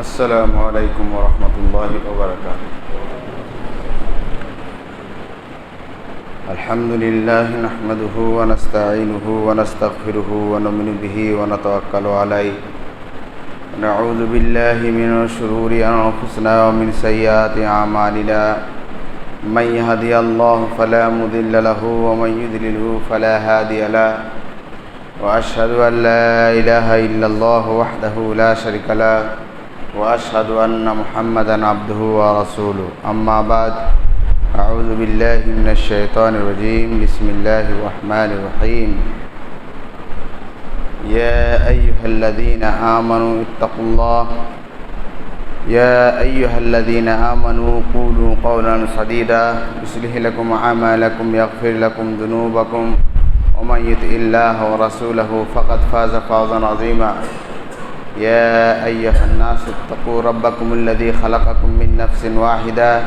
السلام عليكم ورحمة الله وبركاته. الحمد لله نحمده ونستعينه ونستغفره ونؤمن به ونتوكل عليه. نعوذ بالله من شرور أنفسنا ومن سيئات أعمالنا. من يهدي الله فلا مضل له ومن يضلله فلا هادي له. وأشهد أن لا إله إلا الله وحده لا شريك له. وأشهد أن محمدا عبده ورسوله. أما بعد أعوذ بالله من الشيطان الرجيم. بسم الله الرحمن الرحيم. يا أيها الذين آمنوا اتقوا الله. يا أيها الذين آمنوا قولوا قولا سديدا. يصلح لكم أعمالكم يغفر لكم ذنوبكم. ومن يطع الله ورسوله فقد فاز فوزا عظيما. يا أيها الناس اتقوا ربكم الذي خلقكم من نفس واحدة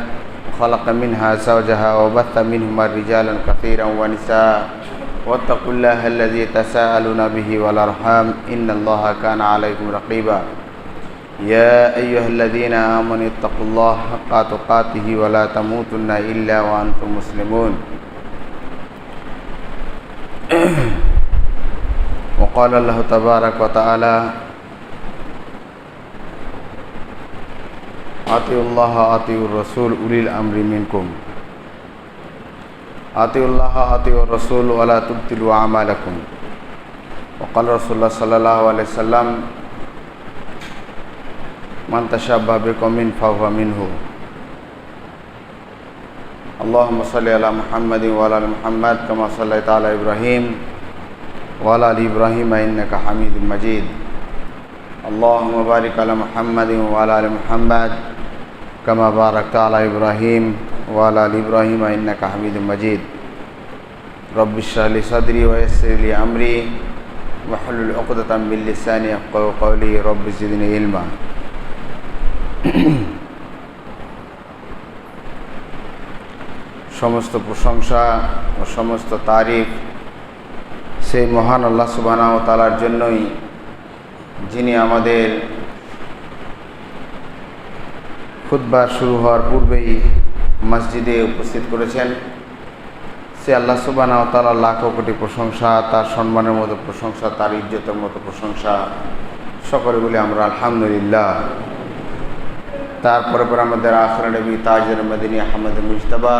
وخلق منها زوجها وبث منهما رجالا كثيرا ونساء. واتقوا الله الذي تساءلون به والأرحام. إن الله كان عليكم رقيبا. يا أيها الذين آمنوا اتقوا الله حق تقاته ولا تموتن إلا وأنتم مسلمون. وقال الله تبارك وتعالى আতিউল্লাহ الله আতিউর রসুল উলিল আমরি মিনকুম আতিউল্লাহ আতিউর রসুল ওয়ালা তুবতিলু আমালাকুম وقال رسول الله صلى الله عليه وسلم من تشبه بقوم فهو منه اللهم صل على محمد وعلى ال محمد كما صليت على ابراهيم وعلى ال ابراهيم انك حميد مجيد اللهم بارك على محمد وعلى ال محمد كما باركت على ابراهيم وعلى ال ابراهيم انك حميد مجيد رب اشرح لي صدري ويسر لي امري واحلل عقدة من لساني يفقهوا قولي رب زدني علما সমস্ত প্রশংসা ও সমস্ত তারিফ সেই মহান আল্লাহ সুবানা ও তালার জন্যই যিনি আমাদের খুদ্বার শুরু হওয়ার পূর্বেই মসজিদে উপস্থিত করেছেন। সে আল্লাহ সুবানা ও তালার লাখো কোটি প্রশংসা, তার সম্মানের মতো প্রশংসা, তার ইজ্জতের মতো প্রশংসা সকলে বলে আমরা আলহামদুলিল্লাহ। তারপরে পর আমাদের আখরা নবী তাজর মদিনী আহমদ মুজতবা,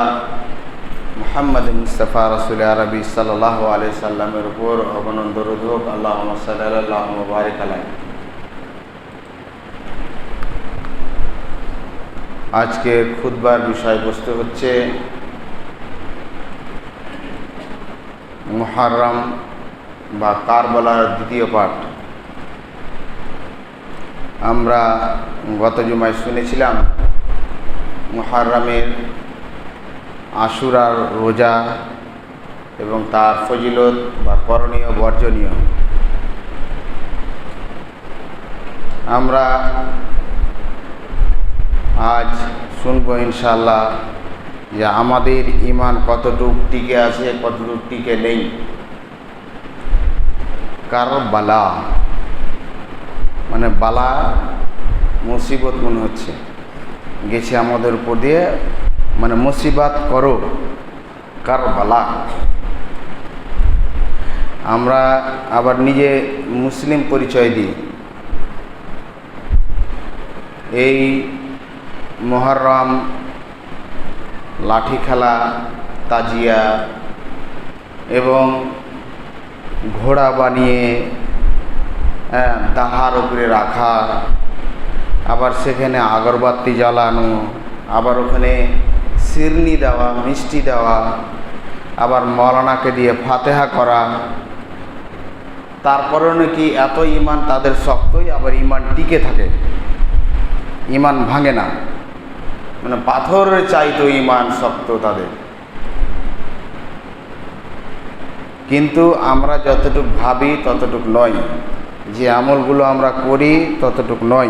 মোহাম্মদ মুস্তফা রসুল আরবি সাল্লাহ আলি সাল্লামের উপর অবনন্দ রোধক আল্লাহ সাল্লাহ মুবারিক আলাই আজকে খুদবার বিষয়বস্তু হচ্ছে মুহারম বা কারবালার দ্বিতীয় পাঠ। আমরা গত জুমায় শুনেছিলাম মুহারমের আশুরার রোজা এবং তার ফজিলত বা করণীয়, বর্জনীয়। আমরা আজ শুনব ইনশাল্লাহ যে আমাদের ইমান কতটুক টিকে আছে, কতটুক টিকে নেই। কার বালা মানে বালা মুসিবত মনে হচ্ছে। গেছে আমাদের উপর দিয়ে মানে মুসিবাত করো, কার বালা। আমরা আবার নিজে মুসলিম পরিচয় দিই। এই মহরম লাঠি খেলা, তাজিয়া এবং ঘোড়া বানিয়ে দাহার উপরে রাখা, আবার সেখানে আগরবাতি জ্বালানো, আবার ওখানে সিরনি দেওয়া, মিষ্টি দেওয়া, আবার মৌলানাকে দিয়ে ফাতেহা করা। তারপরেও নাকি এত ইমান তাদের শক্তই আবার ইমান টিকে থাকে। ইমান ভাঙে না। মানে পাথরের চাইতো ইমান শক্ত তাদের। কিন্তু আমরা যতটুক ভাবি ততটুক নয়। যে আমলগুলো আমরা করি ততটুক নয়।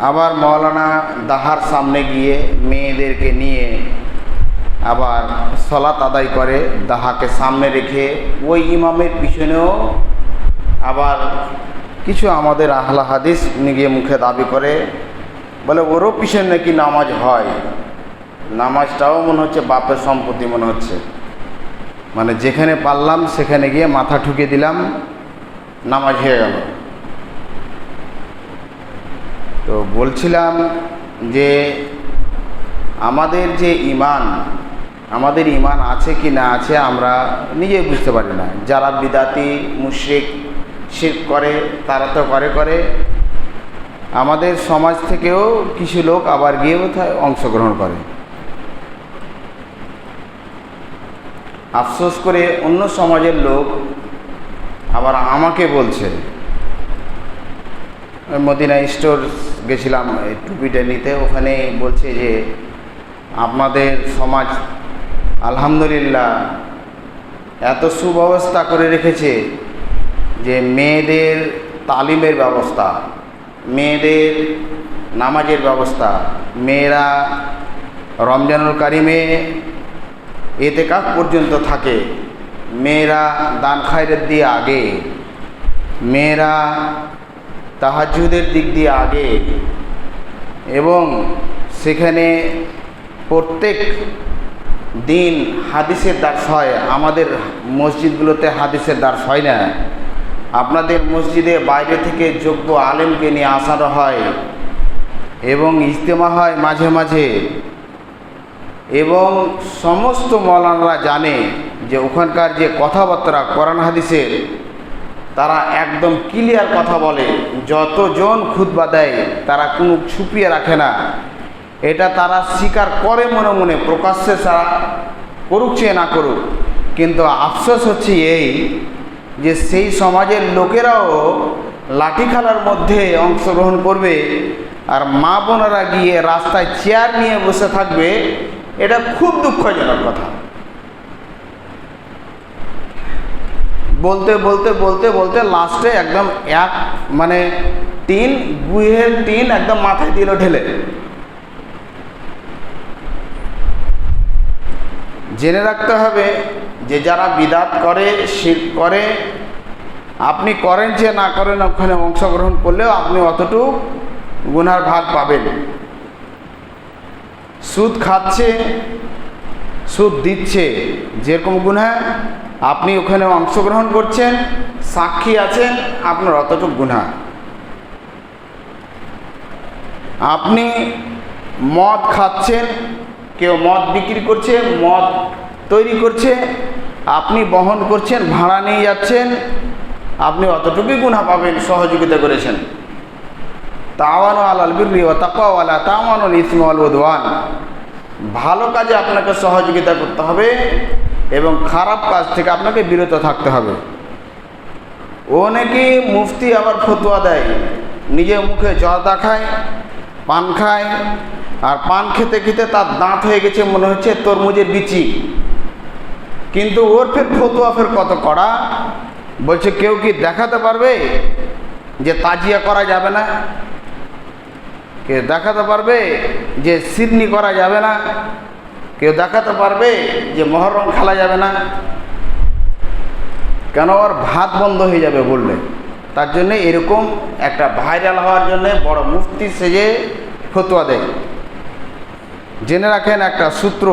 আবার মৌলানা দাহার সামনে গিয়ে মেয়েদেরকে নিয়ে আবার সলাত আদায় করে, দাহাকে সামনে রেখে ওই ইমামের পিছনেও আবার কিছু আমাদের আহলা হাদিস নিয়ে মুখে দাবি করে বলে ওরও পিছনে নাকি নামাজ হয়। নামাজটাও মনে হচ্ছে বাপের সম্পত্তি মনে হচ্ছে। মানে যেখানে পারলাম সেখানে গিয়ে মাথা ঠুকে দিলাম, নামাজ হয়ে গেল। তো বলছিলাম যে আমাদের যে ইমান আমাদের ইমান আছে কি না আছে আমরা নিজে বুঝতে পারি না। যারা বিদাতি, মুশ্রিক শির করে, তারা তো করে করে। আমাদের সমাজ থেকেও কিছু লোক আবার গিয়ে কোথায় অংশগ্রহণ করে। আফসোস করে অন্য সমাজের লোক আবার আমাকে বলছে, মদিনা স্টোর গেছিলাম টুপিটা নিতে। ওখানে বলছে যে, আপনাদের সমাজ আলহামদুলিল্লাহ এত সুব্যবস্থা করে রেখেছে যে মেয়েদের তালিমের ব্যবস্থা। মেয়েদের নামাজের ব্যবস্থা। মেয়েরা রমজানুল কারিমে এতে কাক পর্যন্ত থাকে। মেয়েরা দান খায়রের দিয়ে আগে। মেয়েরা তাহাজুদের দিক দিয়ে আগে। এবং সেখানে প্রত্যেক দিন হাদিসের দাস হয়। আমাদের মসজিদগুলোতে হাদিসের দাস হয় না। আপনাদের মসজিদে বাইরে থেকে যোগ্য আলেমকে নিয়ে আসানো হয় এবং ইজতেমা হয় মাঝে মাঝে। এবং সমস্ত মৌলানারা জানে যে ওখানকার যে কথাবার্তা কোরআন হাদিসের, তারা একদম ক্লিয়ার কথা বলে। যতজন খুতবা দেয়, তারা কোনো ছুপিয়ে রাখে না। এটা তারা স্বীকার করে মনে মনে, প্রকাশ্যে তারা করুক চেয়ে না করুক। কিন্তু আফসোস হচ্ছে এই যে সেই সমাজের লোকেরাও লাঠি খেলার মধ্যে অংশগ্রহণ করবে আর মা বোনেরা গিয়ে রাস্তায় চেয়ার নিয়ে বসে থাকবে, এটা খুব দুঃখজনক কথা। বলতে বলতে বলতে বলতে লাস্টে একদম এক মানে টিন গুহের টিন একদম মাথায় দিল ঢেলে জেনে রাখতে হবে যে যারা বিদাত করে শীত করে, আপনি করেন যে না করেন, ওখানে অংশগ্রহণ করলেও আপনি অতটুকু গুনার ভাগ পাবেন। সুদ খাচ্ছে, সুদ দিচ্ছে, যেরকম গুণা আপনি ওখানে অংশগ্রহণ করছেন, সাক্ষী আছেন, আপনার অতটুক গুণা আপনি মদ খাচ্ছেন কেউ মদ বিক্রি করছে, মদ তৈরি করছে, আপনি বহন করছেন, ভাড়া নিয়ে যাচ্ছেন, আপনি অতটুকুই গুণা পাবেন, সহযোগিতা করেছেন। তাওয়ানো আলাল বিরি ও তাকাওয়ালা তাওয়ানো ইসমল উদওয়ান। ভালো কাজে আপনাকে সহযোগিতা করতে হবে এবং খারাপ কাজ থেকে আপনাকে বিরত থাকতে হবে। ও নাকি মুফতি আবার ফতুয়া দেয়, নিজের মুখে জল খায়, পান খায় আর পান খেতে খেতে তার দাঁত হয়ে গেছে, মনে হচ্ছে তরমুজের বিচি। কিন্তু ওর ফের ফতুয়া ফের কত করা? বলছে, কেউ কি দেখাতে পারবে যে তাজিয়া করা যাবে না? কেউ দেখাতে পারবে যে সিরনি করা যাবে না? কেউ দেখাতে পারবে যে মহরম খেলা যাবে না? কেন ওর ভাত বন্ধ হয়ে যাবে বললে? তার জন্যে এরকম একটা ভাইরাল হওয়ার জন্য বড় মুফতি সেজে ফতুয়া দেয়। জেনে রাখেন একটা সূত্র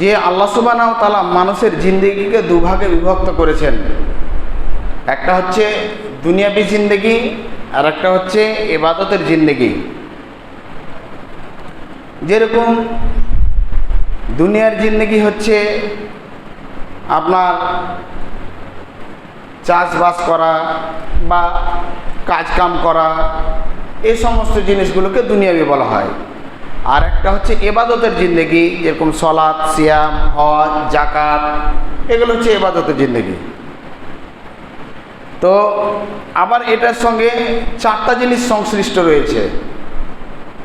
যে আল্লাহ সুবানাও তালা মানুষের জিন্দিগিকে দুভাগে বিভক্ত করেছেন। একটা হচ্ছে দুনিয়াবি জিন্দেগি আর একটা হচ্ছে এবাদতের জিন্দেগি। যেরকম দুনিয়ার জিন্দেগি হচ্ছে আপনার চাষবাস করা বা কাজকাম করা এই সমস্ত জিনিসগুলোকে দুনিয়াবি বলা হয়। আর একটা হচ্ছে এবাদতের জিন্দেগি, যেরকম সলাদ সিয়াম, হজ জাকাত এগুলো হচ্ছে এবাদতের জিন্দেগি। তো আবার এটার সঙ্গে চারটা জিনিস সংশ্লিষ্ট রয়েছে।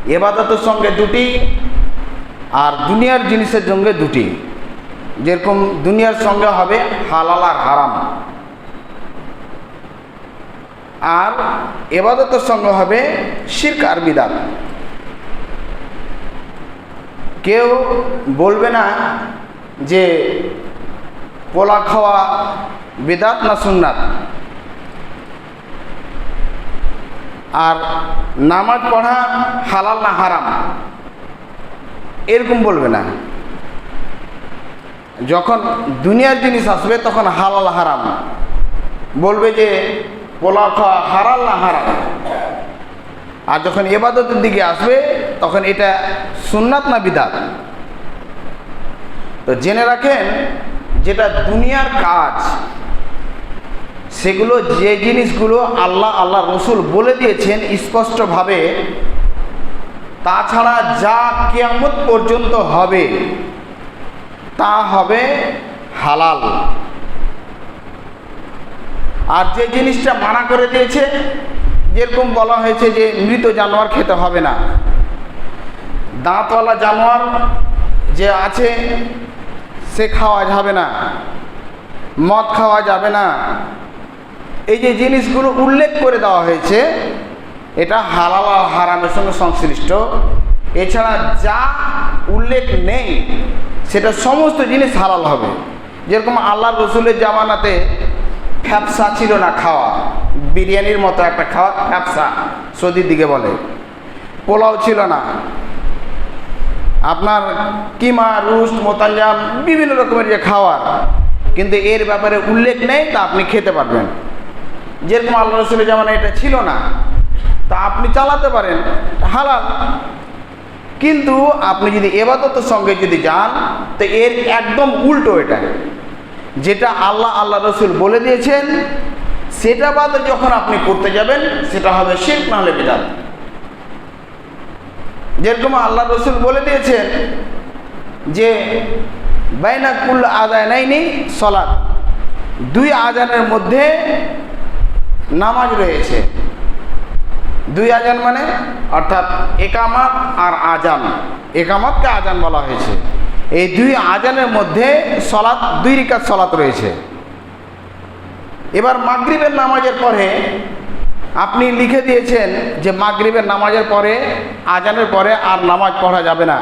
এবাদতের সঙ্গে দুটি আর দুনিয়ার জিনিসের সঙ্গে দুটি। যেরকম দুনিয়ার সঙ্গে হবে হালাল আর হারাম। আর এবাদতের সঙ্গে হবে শির্ক আর বিদাত। কেউ বলবে না যে পোলা খাওয়া বিদাত না সুন্নাত। আর নামাজ পড়া হালাল না হারাম, এরকম বলবে না। যখন দুনিয়ার জিনিস আসবে তখন হালাল হারাম। বলবে যে পোলাও খাওয়া হারাল না হারাম আর যখন এবাদতের দিকে আসবে, তখন এটা সুন্নাত না বিদাত? তো জেনে রাখেন, যেটা দুনিয়ার কাজ, সেগুলো যে জিনিসগুলো আল্লাহ আল্লাহ রসুল বলে দিয়েছেন স্পষ্টভাবে, তাছাড়া যা কেয়ামত পর্যন্ত হবে, তা হবে হালাল। আর যে জিনিসটা মানা করে দিয়েছে, যেরকম বলা হয়েছে যে মৃত জানোয়ার খেতে হবে না। দাঁতওয়ালা জানোয়ার যে আছে, সে খাওয়া যাবে না, মদ খাওয়া যাবে না। এই যে জিনিসগুলো উল্লেখ করে দেওয়া হয়েছে, এটা হালাল আর হারামের সঙ্গে সংশ্লিষ্ট। এছাড়া যা উল্লেখ নেই, সেটা সমস্ত জিনিস হালাল হবে। যেরকম আল্লাহ রসুলের জামানাতে ফ্যাপসা ছিল না খাওয়া। বিরিয়ানির মতো একটা খাওয়া, ফ্যাপসা, সৌদির দিকে বলে। পোলাও ছিল না। আপনার কিমা, রুস্ট, মোতাঞ্জাম, বিভিন্ন রকমের যে খাওয়ার। কিন্তু এর ব্যাপারে উল্লেখ নেই, তা আপনি খেতে পারবেন। যেরকম আল্লাহ রসুলের জামানা এটা ছিল না, তা আপনি চালাতে পারেন হালাল। কিন্তু আপনি যদি এবাদতের সঙ্গে যদি যান, তো এর একদম উল্টো এটা। যেটা আল্লাহ আল্লাহ রসুল বলে দিয়েছেন, সেটা বাদে যখন আপনি করতে যাবেন, সেটা হবে শিল্প না হলে বেদাত। যেরকম আল্লাহ রসুল বলে দিয়েছেন যে বাইনাকুল আদায় নাইনি, সলাৎ। দুই আজানের মধ্যে নামাজ রয়েছে। দুই আজান মানে অর্থাৎ একামাত আর আজান। একামাতকে আজান বলা হয়েছে। এই দুই আজানের মধ্যে সলাৎ, দুই রিকাত সলাৎ রয়েছে। এবার মাগরিবের নামাজের পরে আপনি লিখে দিয়েছেন যে মাগরিবের নামাজের পরে, আজানের পরে আর নামাজ পড়া যাবে না।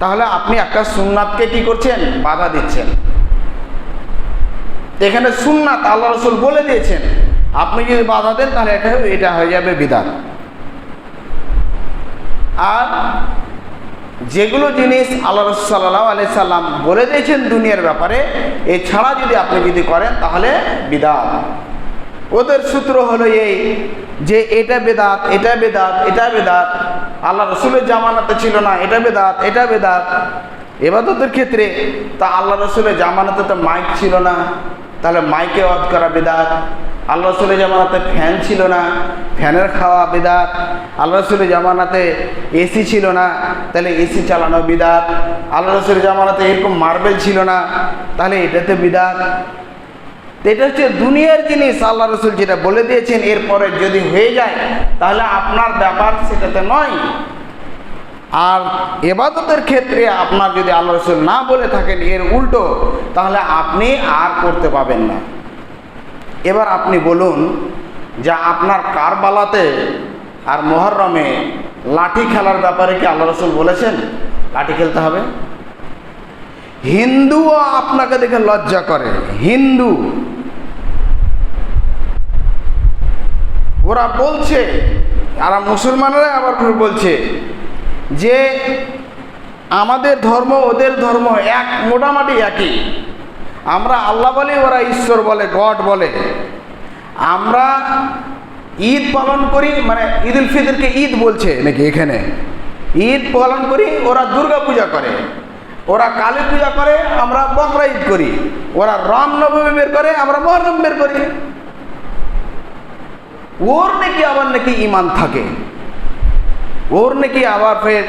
তাহলে আপনি একটা সুন্নাতকে কি করছেন? বাধা দিচ্ছেন। এখানে সুন্নাত আল্লাহ রসুল বলে দিয়েছেন, আপনি যদি বাধা দেন তাহলে এটা এটা হয়ে যাবে বিধান আর যেগুলো জিনিস আল্লাহ রসাল্লাহ আলি সাল্লাম বলে দিয়েছেন দুনিয়ার ব্যাপারে, এছাড়া যদি আপনি যদি করেন, তাহলে বিদাত। ওদের সূত্র হলো এই যে এটা বেদাত এটা বেদাত এটা বেদাত। আল্লাহ রসুলের জামানাতে ছিল না, এটা বেদাত এটা বেদাত। এবাদতের ক্ষেত্রে তা আল্লাহ রসুলের জামানাতে তো মাইক ছিল না, তাহলে মাইকে অদ করা বেদাত। আল্লাহ রসুলের জামানাতে ফ্যান ছিল না, ফ্যানের খাওয়া বিদাত। আল্লাহ রসুলের জামানাতে এসি ছিল না, তাহলে এসি চালানো বিদাত। আল্লাহ রসুলের জামানাতে এরকম মার্বেল ছিল না, তাহলে এটাতে বিদাত। এটা হচ্ছে দুনিয়ার জিনিস, আল্লাহ রসুল যেটা বলে দিয়েছেন, এরপরে যদি হয়ে যায়, তাহলে আপনার ব্যাপার সেটাতে নয়। আর এবাদতের ক্ষেত্রে আপনার যদি আল্লাহ রসুল না বলে থাকেন, এর উল্টো, তাহলে আপনি আর করতে পাবেন না। এবার আপনি বলুন যে আপনার কারবালাতে আর মহরমে লাঠি খেলার ব্যাপারে কি আল্লাহ রসুল বলেছেন? লাঠি খেলতে হবে। হিন্দুও আপনাকে দেখে লজ্জা করে। হিন্দু। ওরা বলছে, আর মুসলমানরা আবার বলছে যে আমাদের ধর্ম, ওদের ধর্ম এক, মোটামুটি একই। আমরা আল্লাহ বলি, ওরা ঈশ্বর বলে, গড বলে। আমরা ঈদ পালন করি মানে ঈদ উল ফিতরকে ঈদ বলছে নাকি এখানে? ঈদ পালন করি, ওরা দুর্গা পূজা করে। ওরা কালী পূজা করে, আমরা বকরা ঈদ করি। ওরা রাম নবমী বের করে, আমরা মহরম বের করি। ওর নাকি আবার নাকি ইমান থাকে। ওর নাকি আবার ফের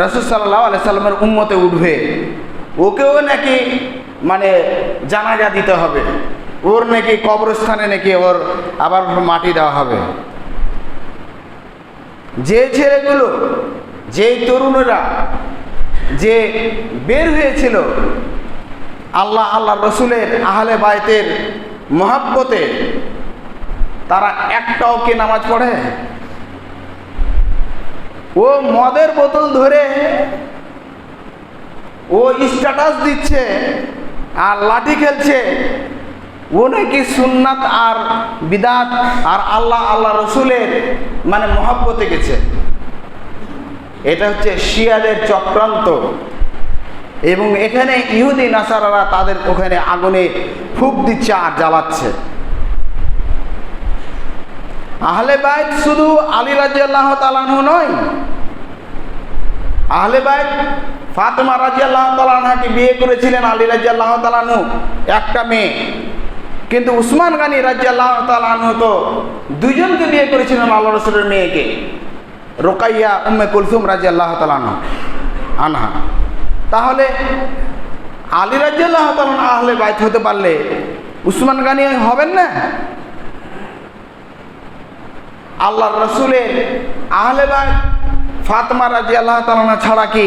রসুল সাল্লাহ আলাই সাল্লামের উম্মতে উঠবে। ওকেও নাকি মানে জানাজা দিতে হবে। ওর নাকি কবরস্থানে নাকি ওর আবার মাটি দেওয়া হবে। যে ছেলেগুলো যে তরুণরা, যে বের হয়েছিল, আল্লাহ আল্লাহ রসুলের আহলে বায়তের মহাব্বতে, তারা একটাও কে নামাজ পড়ে? ও মদের বোতল ধরে ও স্ট্যাটাস দিচ্ছে আর লাঠি খেলছে। ও নাকি সুন্নাত আর বিদাত আর আল্লাহ আল্লাহ রসুলের মানে মহাব্বতে গেছে। এটা হচ্ছে শিয়াদের চক্রান্ত। এবং এখানে ইহুদি, নাসারারা তাদের ওখানে আগুনে ফুক দিচ্ছে আর জ্বালাচ্ছে। আহলে বাইত শুধু আলী রাজি আল্লাহ নয়, আহলে বাইত ফাতেমা রাজি আল্লাহ তালানহাকে বিয়ে করেছিলেন, আলী রাজি আল্লাহ তালানহু একটা মেয়ে। কিন্তু উসমান গানী রাজি আল্লাহ তালানহু তো দুইজনকে বিয়ে করেছিলেন আল্লাহ রসুলের মেয়েকে। রোকাইয়া উম্মে কুলসুম রাজি আল্লাহ তালানহু আনহা। তাহলে আলী রাজি আল্লাহ তালান আহলে বাইত হতে পারলে উসমান গানী হবেন না? আল্লাহ রসুলের আহলে বাইত ফাতমা রাজি আল্লাহ তালানা ছাড়া কি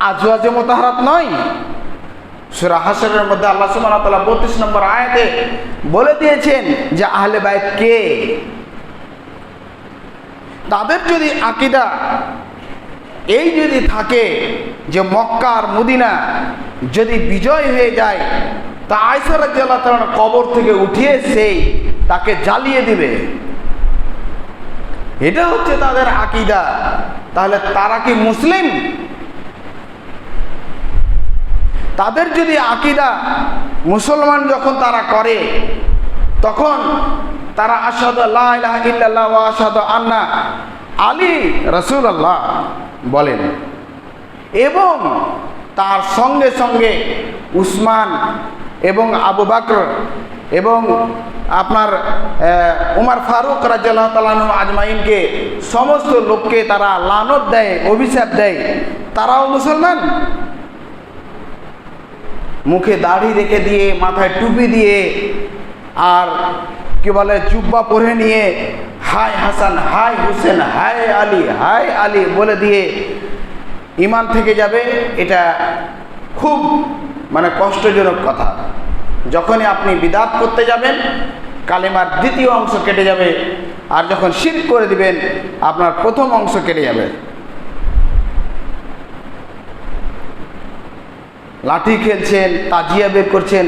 আজওয়াজে মোতাহারাত নয়। সুরা হাসরের মধ্যে আল্লাহ সুবহানাহু 32 নম্বর আয়াতে বলে দিয়েছেন যে আহলে বাইত কে? তাদের যদি আকীদা এই যদি থাকে যে মক্কা আর মদিনা যদি বিজয় হয়ে যায়, তা আয়সা রাদিয়াল্লাহু তাআলা কবর থেকে উঠিয়ে সেই তাকে জ্বালিয়ে দিবে। এটা হচ্ছে তাদের আকিদা। তাহলে তারা কি মুসলিম? তাদের যদি আকিদা মুসলমান যখন তারা করে, তখন তারা আসাদ ইল্লাল্লাহ আসাদ আন্না আলী রসুল আল্লাহ বলেন। এবং তার সঙ্গে সঙ্গে উসমান এবং আবু বাকর এবং আপনার উমার ফারুক রাজ্লাহ আজমাইনকে সমস্ত লোককে তারা লানত দেয়, অভিশাপ দেয়। তারাও মুসলমান? মুখে দাড়ি রেখে দিয়ে, মাথায় টুপি দিয়ে আর কি বলে চুব্বা পরে নিয়ে, হাই হাসান, হাই হুসেন, হাই আলী হাই আলী বলে দিয়ে ইমান থেকে যাবে, এটা খুব মানে কষ্টজনক কথা। যখনই আপনি বিদাত করতে যাবেন, কালেমার দ্বিতীয় অংশ কেটে যাবে, আর যখন শির করে দিবেন, আপনার প্রথম অংশ কেটে যাবে। লাঠি খেলছেন, তাজিয়া বের করছেন।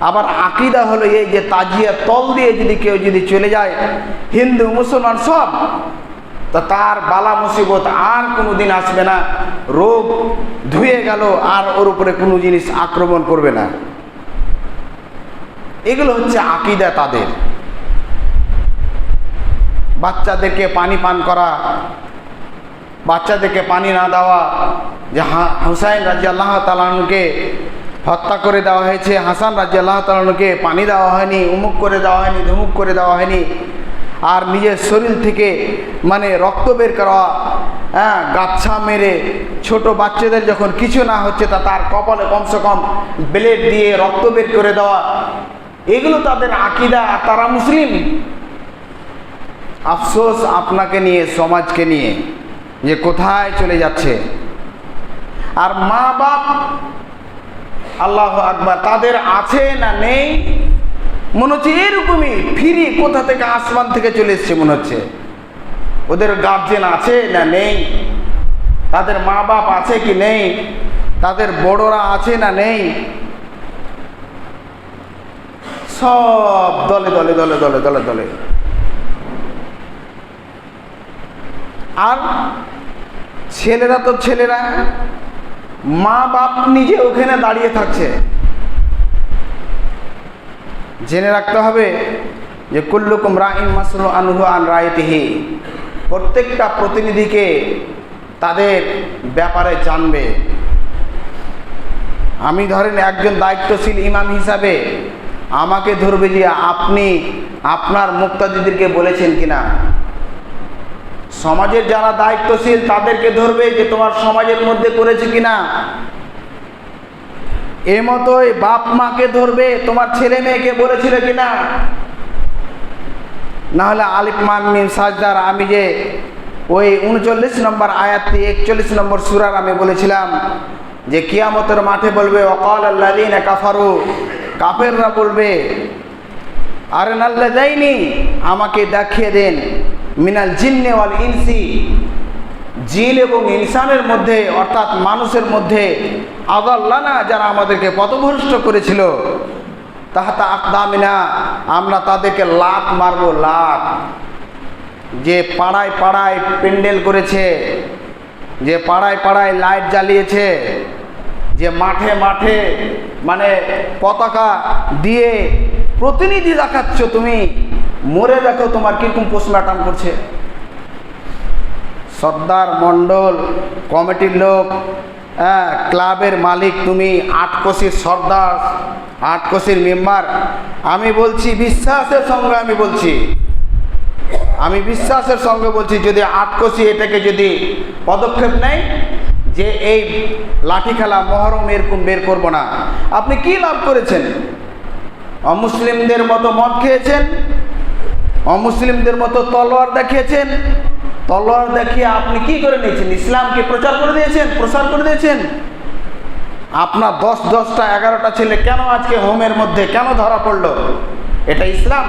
আবার আকিদা হলো এই যে তাজিয়া তল দিয়ে যদি কেউ যদি চলে যায়, হিন্দু, মুসলমান সব, তা তার বালা মুসিবত আর কোনো দিন আসবে না। রোগ ধুয়ে গেল, আর ওর উপরে কোনো জিনিস আক্রমণ করবে না। এগুলো হচ্ছে আকিদা তাদের। বাচ্চাদেরকে পানি পান করা, বাচ্চাদেরকে পানি না দেওয়া যে হুসাইন রাজি আল্লাহ তালানুকে হত্যা করে দেওয়া হয়েছে, হাসান রাজি আল্লাহ তালানুকে পানি দেওয়া হয়নি, উমুক করে দেওয়া হয়নি, ধুমুক করে দেওয়া হয়নি। আর নিজের শরীর থেকে মানে রক্ত বের করা হ্যাঁ গাছা মেরে ছোট বাচ্চাদের যখন কিছু না হচ্ছে তা তার কপালে কমসে কম ব্লেড দিয়ে রক্ত বের করে দেওয়া। এগুলো তাদের আকিদা তারা মুসলিম। আফসোস আপনাকে নিয়ে, সমাজকে নিয়ে যে কোথায় চলে যাচ্ছে। আর মা বাপ, আল্লাহ আকবার, তাদের আছে না নেই? মনে হচ্ছে এরকমই ফিরি কোথা থেকে আসমান থেকে চলে এসছে মনে হচ্ছে। ওদের গার্জেন আছে না নেই? তাদের মা বাপ আছে কি নেই? তাদের বড়রা আছে না নেই? সব দলে দলে দলে দলে দলে দলে। আর ছেলেরা তো ছেলেরা। মা বাপ নিজে ওখানে দাঁড়িয়ে থাকছে। জেনে রাখতে হবে যে কুল্লুকুম রাইন মাসরু আনহু আন রায়তিহি। প্রত্যেকটা প্রতিনিধিকে তাদের ব্যাপারে জানবে। আমি ধরেন একজন দায়িত্বশীল ইমাম হিসাবে আমাকে ধরবে যে আপনি আপনার মুক্তাদিদেরকে বলেছেন কিনা। সমাজের যারা দায়িত্বশীল, তাদেরকে ধরবে যে তোমার সমাজের মধ্যে করেছে কিনা। এ মতোই বাপ মাকে ধরবে, তোমার ছেলে মেয়েকে বলেছিল কিনা। না হলে আলিফ মান মিম সাজদার আমি যে ওই উনচল্লিশ নম্বর আয়াতটি একচল্লিশ নম্বর সুরার আমি বলেছিলাম যে কিয়ামতের মাঠে বলবে অকাল আল্লাদিন কাফারু। কাফেররা বলবে আরে নাল্লা দেয়নি আমাকে দেখিয়ে দেন। মিনাল জিন্নে ওয়াল ইনসি। জিন এবং ইনসানের মধ্যে, অর্থাৎ মানুষের মধ্যে আদাল্লানা যারা আমাদেরকে পথভ্রষ্ট করেছিল, তাহাতা আকদামিনা, আমরা তাদেরকে লাত মারবো, লাত। যে পাড়ায় পাড়ায় প্যান্ডেল করেছে, যে পাড়ায় পাড়ায় লাইট জ্বালিয়েছে, যে মাঠে মাঠে মানে পতাকা দিয়ে প্রতিনিধি দেখাচ্ছ তুমি মরে দেখো তোমার কীরকম পোস্টমার্টাম করছে। সর্দার মণ্ডল, কমিটির লোক হ্যাঁ ক্লাবের মালিক তুমি, আটকশির সর্দার, আটকশির মেম্বার। আমি বলছি বিশ্বাসের সঙ্গে আমি বলছি। আমি বিশ্বাসের সঙ্গে বলছি, যদি আটকশি এটাকে যদি পদক্ষেপ নেয়, যে এই লাঠি খেলা মহরম এরকম বের করব না। আপনি কি লাভ করেছেন? অমুসলিমদের মতো মদ খেয়েছেন? অমুসলিমদের মতো তলোয়ার দেখিয়েছেন। তলোয়ার দেখিয়ে আপনি কি করে নিয়েছেন? ইসলামকে প্রচার করে দিয়েছেন? প্রসার করে দিয়েছেন? আপনার দশ, দশটা, এগারোটা ছেলে কেন আজকে হোমের মধ্যে কেন ধরা পড়ল? এটা ইসলাম।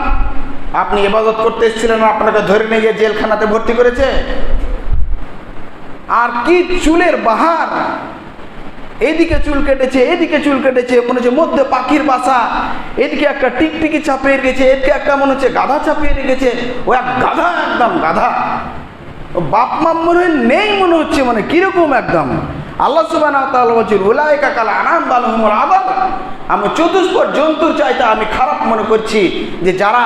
আপনি ইবাদত করতে এসেছিলেন, আপনাকে ধরে নিয়ে গিয়ে জেলখানাতে ভর্তি করেছে। আর কি চুলের বাহার? এদিকে চুল কেটেছে, এদিকে চুল কেটেছে, মনে হচ্ছে মধ্যে পাখির বাসা। এদিকে একটা টিকটিকি চাপিয়ে রেখেছে, এদিকে একটা মনে হচ্ছে গাধা চাপিয়ে রেখেছে। ও এক গাধা, একদম গাধা। বাপ মা মনে নেই মনে হচ্ছে মানে কীরকম একদম। আল্লাহ সুবাহ বলছেন আনাম বালহমুল আবাদ আমি চতুষ্পদ জন্তুর চাইতে আমি খারাপ মনে করছি যে যারা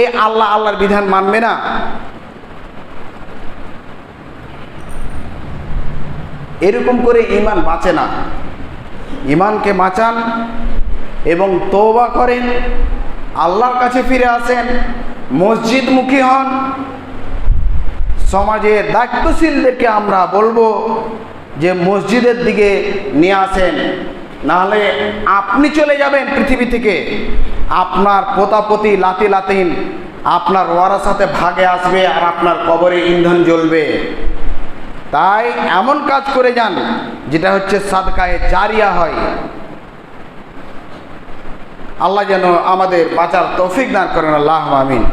এই আল্লাহ, আল্লাহর বিধান মানবে না। এরকম করে ইমান বাঁচে না। ইমানকে বাঁচান এবং তৌবা করেন। আল্লাহর কাছে ফিরে আসেন। মসজিদমুখী হন। সমাজের দায়িত্বশীলদেরকে আমরা বলব যে মসজিদের দিকে নিয়ে আসেন। নাহলে আপনি চলে যাবেন পৃথিবী থেকে। আপনার পোতাপতি লাতি লাতিন আপনার ওয়ারার সাথে ভাগে আসবে আর আপনার কবরে ইন্ধন জ্বলবে। তাই এমন কাজ করে যান, যেটা হচ্ছে সাদকায়ে জারিয়া হয়। আল্লাহ যেন আমাদের বাঁচার তৌফিক দান করেন, আল্লাহ আমিন।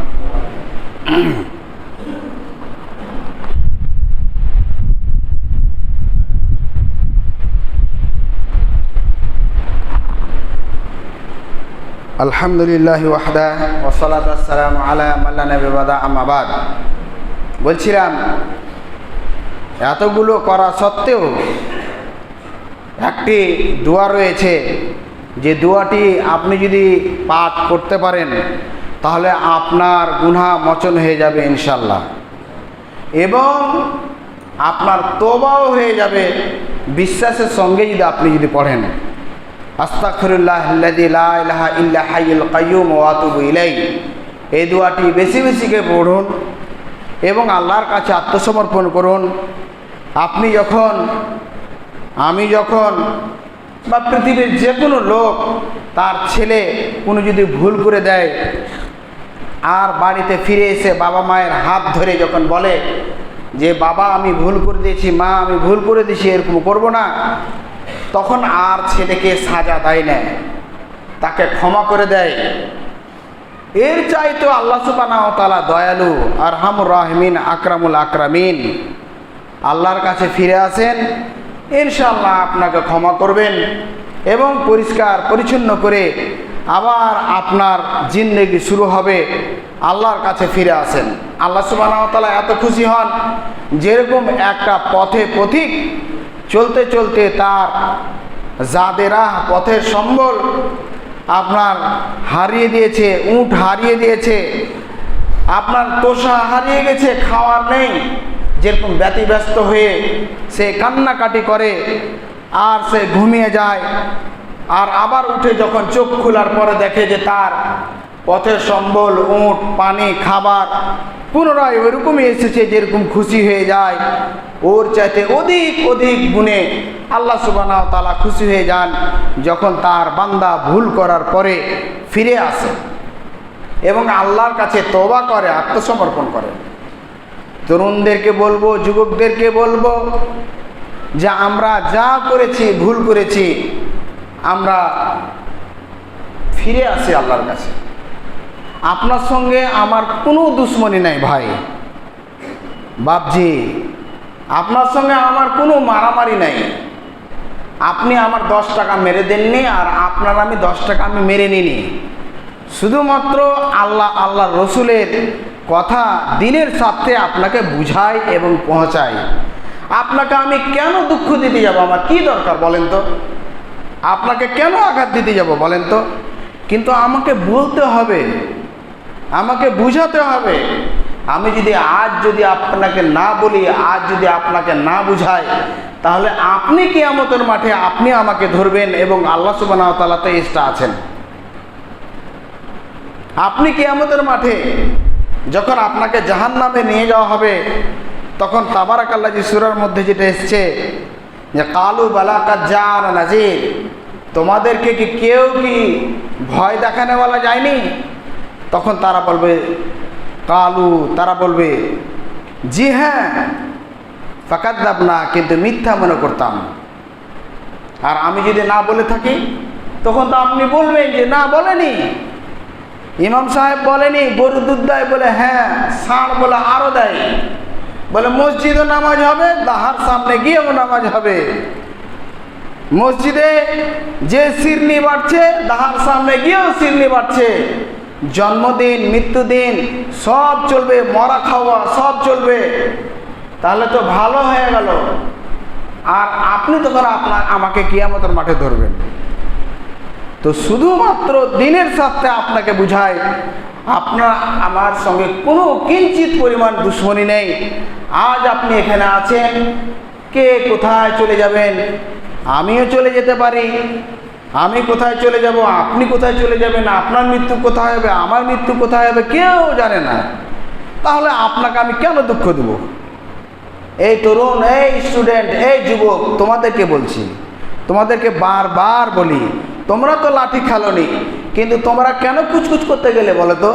আলহামদুলিল্লাহ আলা বলছিলাম এতগুলো করা সত্ত্বেও একটি দোয়া রয়েছে যে দোয়াটি আপনি যদি পাঠ করতে পারেন, তাহলে আপনার গুনা মোচন হয়ে যাবে ইনশাল্লাহ এবং আপনার তোবাও হয়ে যাবে বিশ্বাসের সঙ্গে যদি আপনি যদি পড়েন। আস্তাকফিরুল্লাহ ইল্লা ইলাই এই দোয়াটি বেশি বেশি করে পড়ুন। এবং আল্লাহর কাছে আত্মসমর্পণ করুন। আপনি যখন, আমি যখন, বা পৃথিবীর যে কোনো লোক তার ছেলে কোনো যদি ভুল করে দেয়, আর বাড়িতে ফিরে এসে বাবা মায়ের হাত ধরে যখন বলে যে, বাবা, আমি ভুল করে দিয়েছি, মা, আমি ভুল করে দিয়েছি, এরকম করব না, তখন আর ছেলেকে সাজা দেয় না। তাকে ক্ষমা করে দেয়। এর চাইতো আল্লাহ সুবাহ তালা দয়ালু আর হামুর রাহমিন, আকরামুল আকরামিন। আল্লাহর কাছে ফিরে আসেন ইনশাল্লাহ আপনাকে ক্ষমা করবেন এবং পরিষ্কার, পরিচ্ছন্ন করে আবার আপনার জিন্দেগি শুরু হবে। আল্লাহর কাছে ফিরে আসেন। আল্লাহ সুবাহতালা এত খুশি হন, যেরকম একটা পথে পথিক চলতে চলতে তার যাদেরা পথের সম্বল আপনার হারিয়ে দিয়েছে, উঁট হারিয়ে দিয়েছে, আপনার তোষা হারিয়ে গেছে, খাওয়ার নেই। যেরকম ব্যতিব্যস্ত হয়ে সে কান্নাকাটি করে, আর সে ঘুমিয়ে যায়, আর আবার উঠে যখন চোখ খোলার পরে দেখে যে তার পথের সম্বল, উঁট, পানি, খাবার। পুনরায় ওইরকমই এসেছে, যেরকম খুশি হয়ে যায়। ওর চাইতে অধিক অধিক গুণে আল্লাহ সুবানা তালা খুশি হয়ে যান, যখন তার বান্দা ভুল করার পরে ফিরে আসে এবং আল্লাহর কাছে তবা করে, আত্মসমর্পণ করে। তরুণদেরকে বলব, যুবকদেরকে বলব যে আমরা যা করেছি, ভুল করেছি, আমরা ফিরে আসি আল্লাহর কাছে। আপনার সঙ্গে আমার কোনো দুশ্মনী নাই ভাই। বাপজি, আপনার সঙ্গে আমার কোনো মারামারি নাই। আপনি আমার দশ টাকা মেরে দেননি আর আপনার আমি দশ টাকা আমি মেরে নিনি শুধুমাত্র আল্লাহ আল্লাহ রসুলের কথা দিনের সাথে আপনাকে বুঝাই এবং পৌঁছাই। আপনাকে আমি কেন দুঃখ দিতে যাব? আমার কি দরকার বলেন তো? আপনাকে কেন আঘাত দিতে যাব বলেন তো? কিন্তু আমাকে বলতে হবে আমাকে বুঝাতে হবে। আমি যদি আজ যদি আপনাকে না বলি, আজ যদি আপনাকে না বুঝাই, তাহলে আপনি কিয়ামতের মাঠে আপনি আমাকে ধরবেন এবং আল্লাহ সুবাহ তালাতে ইস্টা আছেন। আপনি কিয়ামতের মাঠে যখন আপনাকে জাহান নামে নিয়ে যাওয়া হবে, তখন তাবারাক আল্লাহ সুরার মধ্যে যেটা এসছে যে, কালু বালাকা জান তোমাদেরকে কি কেউ কি ভয় দেখানেওয়ালা যায়নি? তখন তারা বলবে, কালু তারা বলবে, জি হ্যাঁ ফাঁকাত না কিন্তু মিথ্যা মনে করতাম। আর আমি যদি না বলে থাকি, তখন তো আপনি বলবেন যে, না, বলেনি। ইমাম সাহেব বলেনি, গরু দুধ দেয় বলে হ্যাঁ ষাঁড় বলে আরও দেয়। বলে, মসজিদও নামাজ হবে, দাহার সামনে গিয়েও নামাজ হবে। মসজিদে যে সিরনি বাড়ছে, দাহার সামনে গিয়েও সিরনি বাড়ছে। জন্মদিন, মৃত্যুদিন, সব চলবে, মরা খাওয়া, সব চলবে। তাহলে তো ভালো হয়ে গেল। আর আপনি তখন আপনার, আমাকে কিয়ামতের মাঠে ধরবেন। তো শুধুমাত্র দিনের সাথে আপনাকে বুঝায় আপনার, আমার সঙ্গে কোনো কিঞ্চিত পরিমাণ দুশ্মনী নেই। আজ আপনি এখানে আছেন, কে কোথায় চলে যাবেন? আমিও চলে যেতে পারি। আমি কোথায় চলে যাব, আপনি কোথায় চলে যাবেন, আপনার মৃত্যু কোথায় হবে, আমার মৃত্যু কোথায় হবে, কেউ জানে না। তাহলে আপনাকে আমি কেন দুঃখ দেব? এই তরুণ, এই স্টুডেন্ট এই যুবক, তোমাদেরকে বলছি, তোমাদেরকে বারবার বলি, তোমরা তো লাঠি খেলোনি, কিন্তু তোমরা কেন কুচকুচ করতে গেলে বলো তো?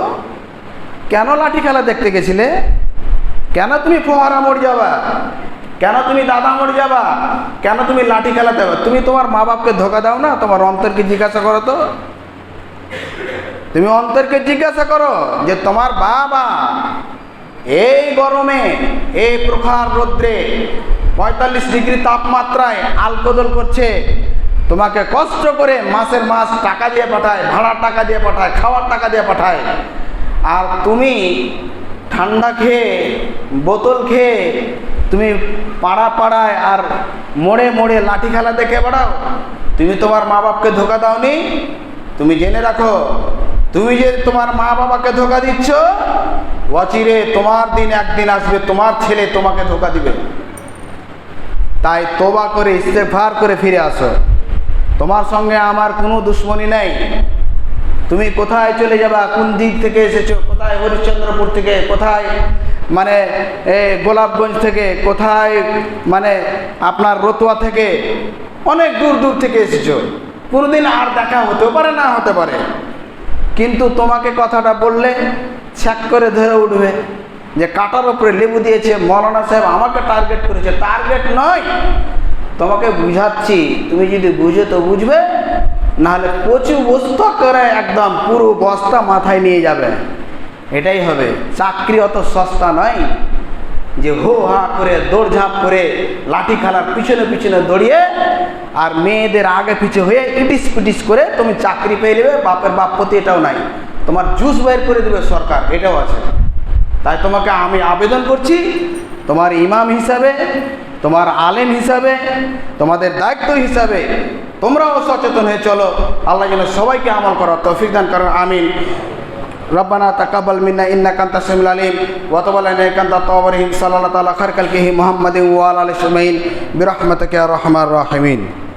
কেন লাঠি খেলা দেখতে গেছিলে? কেন তুমি ফোহারা মোড় যাবা? কেন তুমি দাদা মোড় যাবা? কেন তুমি লাঠি খেলাতে হবে? তুমি তোমার মা বাপকে ধোকা দাও না? তোমার অন্তরকে জিজ্ঞাসা করো তো। তুমি অন্তরকে জিজ্ঞাসা করো যে তোমার বাবা এই গরমে, এই প্রখার রৌদ্রে পঁয়তাল্লিশ ডিগ্রি তাপমাত্রায় আলকোদল করছে, তোমাকে কষ্ট করে মাসের মাস টাকা দিয়ে পাঠায়, ভাড়ার টাকা দিয়ে পাঠায়, খাওয়ার টাকা দিয়ে পাঠায়। আর তুমি ঠান্ডা খেয়ে, বোতল খেয়ে তুমি পাড়া পাড়ায় আর মোড়ে মোড়ে লাঠি খেলা দেখে বেড়াও। তুমি তোমার মা বাপকে ধোকা দাওনি? তুমি জেনে রাখো, তুমি যে তোমার মা বাবাকে ধোকা দিচ্ছ, অচিরে তোমার দিন একদিন আসবে, তোমার ছেলে তোমাকে ধোকা দিবে। তাই তোবা করে ইস্তেফার করে ফিরে আসো। তোমার সঙ্গে আমার কোনো দুশ্মনী নেই। তুমি কোথায় চলে যাবা? কোন দিক থেকে এসেছ? কোথায় হরিশ্চন্দ্রপুর থেকে? কোথায় মানে গোলাপগঞ্জ থেকে কোথায় মানে আপনার রতুয়া থেকে অনেক দূর দূর থেকে এসেছ। কোনোদিন আর দেখা হতেও পারে, না হতে পারে। কিন্তু তোমাকে কথাটা বললে ছ্যাক করে ধরে উঠবে যে কাটার উপরে লেবু দিয়েছে, মৌলানা সাহেব আমাকে টার্গেট করেছে। টার্গেট নয়, তোমাকে বুঝাচ্ছি, তুমি যদি বুঝে তো বুঝবে, নাহলে কচু বস্তা করে একদম পুরো বস্তা মাথায় নিয়ে যাবে। এটাই হবে। চাকরি অত সস্তা নয় যে হো হা করে, দৌড়ঝাঁপ করে, লাঠি খেলার পিছনে পিছনে দৌড়িয়ে আর মেয়েদের আগে পিছে হয়ে ইটিস পিটিস করে তুমি চাকরি পেয়ে নেবে, বাপের বাপ প্রতি এটাও নাই। তোমার জুস বের করে দেবে সরকার, এটাও আছে। তাই তোমাকে আমি আবেদন করছি, তোমার ইমাম হিসাবে, তোমার আলেম হিসাবে, তোমাদের দায়িত্ব হিসাবে তোমরাও সচেতন হয়ে চলো। আল্লাহ যেন সবাইকে আমল করার তৌফিক দান করেন, আমিন। ربنا تقبل منا إنك أنت السميع العليم. وتب علينا إنك أنت التواب الرحيم. صلى الله تعالى خير خلقه محمد وعلى آله أجمعين. برحمتك يا أرحم الراحمين.